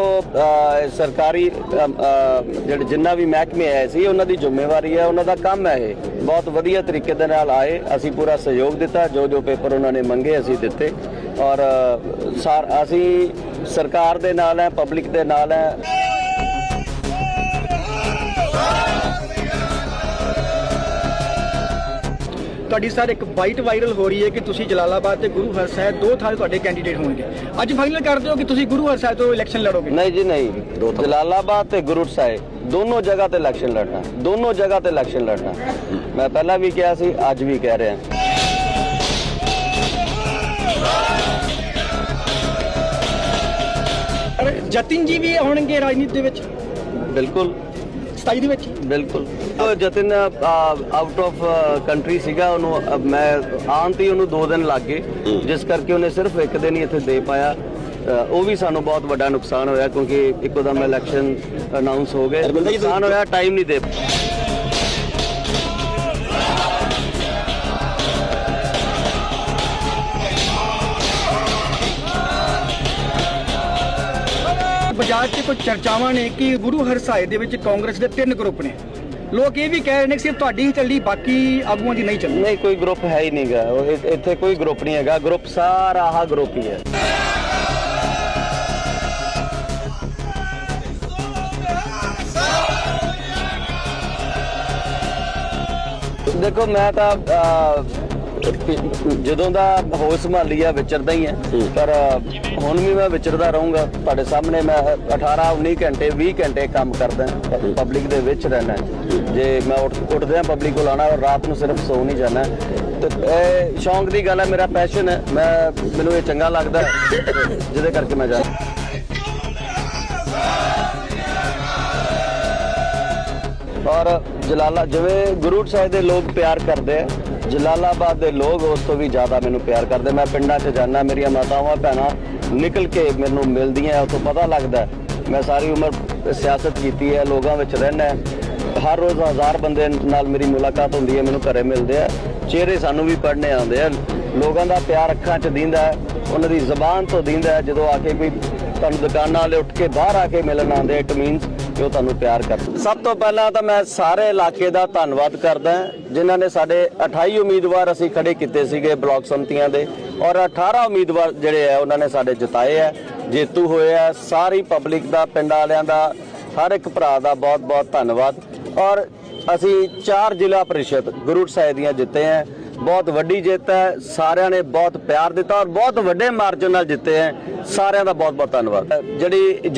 ਦੇਖੋ ਸਰਕਾਰੀ ਜਿਹੜੇ ਜਿੰਨਾ ਵੀ ਮਹਿਕਮੇ ਆਏ ਸੀ, ਉਹਨਾਂ ਦੀ ਜ਼ਿੰਮੇਵਾਰੀ ਹੈ, ਉਹਨਾਂ ਦਾ ਕੰਮ ਹੈ ਇਹ। ਬਹੁਤ ਵਧੀਆ ਤਰੀਕੇ ਦੇ ਨਾਲ ਆਏ, ਅਸੀਂ ਪੂਰਾ ਸਹਿਯੋਗ ਦਿੱਤਾ, ਜੋ ਜੋ ਪੇਪਰ ਉਹਨਾਂ ਨੇ ਮੰਗੇ, ਅਸੀਂ ਦਿੱਤੇ। ਔਰ ਅਸੀਂ ਸਰਕਾਰ ਦੇ ਨਾਲ ਹੈ, ਪਬਲਿਕ ਦੇ ਨਾਲ ਹੈ। ਤੁਹਾਡੀ ਸਰ ਇੱਕ ਬਾਈਟ ਵਾਇਰਲ ਹੋ ਰਹੀ ਹੈ ਕਿ ਤੁਸੀਂ ਜਲਾਲਾਬਾਦ ਤੇ ਗੁਰੂ ਹਰਸਾਹਿਬ ਦੋ ਥਾਂ ਤੁਹਾਡੇ ਕੈਂਡੀਡੇਟ ਹੋਣਗੇ। ਅੱਜ ਫਾਈਨਲ ਕਰਦੇ ਹੋ ਕਿ ਤੁਸੀਂ ਗੁਰੂ ਹਰਸਾਹਿਬ ਤੋਂ ਇਲੈਕਸ਼ਨ ਲੜੋਗੇ? ਨਹੀਂ ਜੀ ਨਹੀਂ। ਜਲਾਲਾਬਾਦ ਤੇ ਗੁਰੂ ਸਾਹਿਬ ਦੋਨੋਂ ਜਗ੍ਹਾ ਤੇ ਇਲੈਕਸ਼ਨ ਲੜਨਾ। ਦੋਨੋਂ ਜਗ੍ਹਾ ਤੇ ਇਲੈਕਸ਼ਨ ਲੜਨਾ। ਮੈਂ ਪਹਿਲਾਂ ਵੀ ਕਿਹਾ ਸੀ ਅੱਜ ਵੀ ਕਹਿ ਰਿਹਾ। ਜਤਿਨ ਜੀ ਵੀ ਹੋਣਗੇ ਰਾਜਨੀਤੀ ਦੇ ਵਿੱਚ? ਬਿਲਕੁਲ। 27 ਦੇ ਵਿੱਚ ਬਿਲਕੁਲ। ਉਹ ਜਤਿਨ ਆਊਟ ਆਫ ਕੰਟਰੀ ਸੀਗਾ ਉਹਨੂੰ ਮੈਂ ਆਉਣ ਤੇ ਹੀ ਉਹਨੂੰ 2 ਦਿਨ ਲੱਗ ਗਏ। ਜਿਸ ਕਰਕੇ ਉਹਨੇ ਸਿਰਫ ਇੱਕ ਦਿਨ ਹੀ ਇੱਥੇ ਦੇ ਪਾਇਆ। ਉਹ ਵੀ ਸਾਨੂੰ ਬਹੁਤ ਵੱਡਾ ਨੁਕਸਾਨ ਹੋਇਆ ਕਿਉਂਕਿ ਇੱਕੋ ਦਮ ਇਲੈਕਸ਼ਨ ਅਨਾਉਂਸ ਹੋ ਗਏ। ਨੁਕਸਾਨ ਹੋਇਆ ਟਾਈਮ ਨਹੀਂ ਦੇ ਬਾਜ਼ਾਰ 'ਚ ਕੋਈ ਚਰਚਾਵਾਂ ਨੇ ਕਿ ਗੁਰੂ ਹਰਸਾਏ ਦੇ ਵਿੱਚ ਕਾਂਗਰਸ ਦੇ ਤਿੰਨ ਗਰੁੱਪ ਨੇ। ਲੋਕ ਇਹ ਵੀ ਕਹਿ ਰਹੇ ਨੇ ਕਿ ਸਿਰਫ ਤੁਹਾਡੀ ਹੀ ਚੱਲੀ ਬਾਕੀ ਆਗੂਆਂ ਦੀ ਨਹੀਂ ਚੱਲੀ ਨਹੀਂ, ਕੋਈ ਗਰੁੱਪ ਹੈ ਹੀ ਨਹੀਂਗਾ। ਇੱਥੇ ਕੋਈ ਗਰੁੱਪ ਨਹੀਂ ਹੈਗਾ। ਗਰੁੱਪ ਸਾਰਾ ਆਹ ਗਰੁੱਪ ਹੀ ਹੈ। ਦੇਖੋ, ਮੈਂ ਤਾਂ ਜਦੋਂ ਦਾ ਹੋਸ਼ ਸੰਭਾਲੀ ਆ ਵਿਚਰਦਾ ਹੀ ਹੈ ਪਰ ਹੁਣ ਵੀ ਮੈਂ ਵਿਚਰਦਾ ਰਹੂੰਗਾ। ਤੁਹਾਡੇ ਸਾਹਮਣੇ ਮੈਂ 18 19 ਘੰਟੇ 20 ਘੰਟੇ ਕੰਮ ਕਰਦਾ। ਪਬਲਿਕ ਦੇ ਵਿੱਚ ਰਹਿਣਾ ਜੇ ਮੈਂ ਉੱਠ ਉੱਠਦਿਆਂ ਪਬਲਿਕ ਕੋਲ ਆਣਾ ਔਰ ਰਾਤ ਨੂੰ ਸਿਰਫ ਸੌ ਨਹੀਂ ਜਾਣਾ। ਤੇ ਇਹ ਸ਼ੌਂਕ ਦੀ ਗੱਲ ਹੈ ਮੇਰਾ ਪੈਸ਼ਨ ਹੈ ਮੈਂ ਮੈਨੂੰ ਇਹ ਚੰਗਾ ਲੱਗਦਾ। ਜਿਹਦੇ ਕਰਕੇ ਮੈਂ ਜਾ ਔਰ ਜਲਾਲਾ ਜਿਵੇਂ ਗੁਰੂ ਸਾਹਿਬ ਦੇ ਲੋਕ ਪਿਆਰ ਕਰਦੇ ਆ ਜਲਾਲਾਬਾਦ ਦੇ ਲੋਕ ਉਸ ਤੋਂ ਵੀ ਜ਼ਿਆਦਾ ਮੈਨੂੰ ਪਿਆਰ ਕਰਦੇ। ਮੈਂ ਪਿੰਡਾਂ 'ਚ ਜਾਂਦਾ, ਮੇਰੀਆਂ ਮਾਤਾਵਾਂ, ਭੈਣਾਂ ਨਿਕਲ ਕੇ ਮੈਨੂੰ ਮਿਲਦੀਆਂ ਉਤੋਂ ਪਤਾ ਲੱਗਦਾ ਮੈਂ ਸਾਰੀ ਉਮਰ ਸਿਆਸਤ ਕੀਤੀ ਹੈ, ਲੋਕਾਂ ਵਿੱਚ ਰਹਿਣਾ ਹਰ ਰੋਜ਼ ਹਜ਼ਾਰ ਬੰਦੇ ਨਾਲ ਮੇਰੀ ਮੁਲਾਕਾਤ ਹੁੰਦੀ ਹੈ, ਮੈਨੂੰ ਘਰੇ ਮਿਲਦੇ ਆ ਚਿਹਰੇ ਸਾਨੂੰ ਵੀ ਪੜ੍ਹਨੇ ਆਉਂਦੇ ਆ ਲੋਕਾਂ ਦਾ ਪਿਆਰ ਅੱਖਾਂ 'ਚ ਦਿੰਦਾ ਉਹਨਾਂ ਦੀ ਜ਼ਬਾਨ ਤੋਂ ਦਿੰਦਾ ਜਦੋਂ ਆ ਕੇ ਕੋਈ ਤੁਹਾਨੂੰ ਦੁਕਾਨਾਂ ਵਾਲੇ ਉੱਠ ਕੇ ਬਾਹਰ ਆ ਕੇ ਮਿਲਣ ਆਉਂਦੇ ਇਟ ਮੀਨਸ ਕਿ ਤੁਹਾਨੂੰ ਪਿਆਰ ਕਰਦੇ ਸਭ ਤੋਂ ਪਹਿਲਾਂ ਤਾਂ ਮੈਂ ਸਾਰੇ ਇਲਾਕੇ ਦਾ ਧੰਨਵਾਦ ਕਰਦਾ ਹਾਂ, ਜਿਨ੍ਹਾਂ ਨੇ ਸਾਡੇ 28 ਉਮੀਦਵਾਰ ਅਸੀਂ ਖੜੇ ਕੀਤੇ ਸੀਗੇ ਬਲਾਕ ਸੰਮਤੀਆਂ ਦੇ ਔਰ 18 ਉਮੀਦਵਾਰ ਜਿਹੜੇ ਆ ਉਹਨਾਂ ਨੇ ਸਾਡੇ ਜਿਤਾਏ ਆ ਜੇਤੂ ਹੋਏ ਆ ਸਾਰੀ ਪਬਲਿਕ ਦਾ ਪਿੰਡ ਵਾਲਿਆਂ ਦਾ ਹਰ ਇੱਕ ਭਰਾ ਦਾ ਬਹੁਤ ਬਹੁਤ ਧੰਨਵਾਦ। ਔਰ ਅਸੀਂ ਚਾਰ ਜ਼ਿਲ੍ਹਾ ਪਰਿਸ਼ਦ ਗੁਰੂ ਸਾਹਿਬ ਦੀਆਂ ਜਿੱਤੇ ਆ ਬਹੁਤ ਵੱਡੀ ਜਿੱਤ ਹੈ ਸਾਰਿਆਂ ਨੇ ਬਹੁਤ ਪਿਆਰ ਦਿੱਤਾ ਔਰ ਬਹੁਤ ਵੱਡੇ ਮਾਰਜਨ ਨਾਲ ਜਿੱਤੇ ਹੈ ਸਾਰਿਆਂ ਦਾ ਬਹੁਤ ਬਹੁਤ ਧੰਨਵਾਦ। ਜਿਹੜੀ